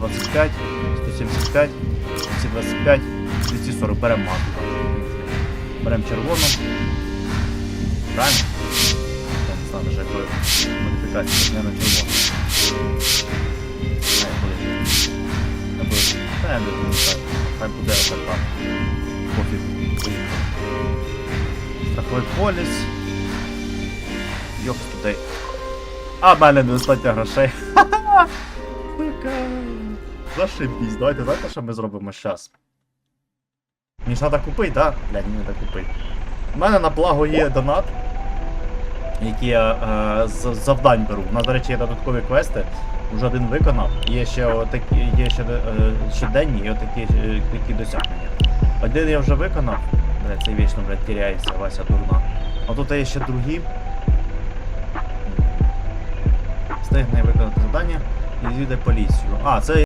125, 175, 225, 240. Беремо матку. Беремо червону. Правильно? Я не знаю, вже якої модифікації, не на червону. Хай буде. Та я не думаю, так. Хай буде отака. Пофіг. Страховий поліс. Йоп туди. А в мене недостатньо грошей. Сука. Зашибісь. Давайте знаєте, що ми зробимо зараз? Мені ж треба купити, так? Да? Блядь, мені треба купити. У мене на благо є донат, які я е, з завдань беру. У нас, до речі, є додаткові квести. Вже один виконав. Є ще отакі, є ще е, щоденні і отакі е, такі досягнення. Один я вже виконав. Блядь, це вічно, блядь, теряється, Вася дурна. А тут є ще другі. Встигне виконати завдання і звідти поліцію. А, це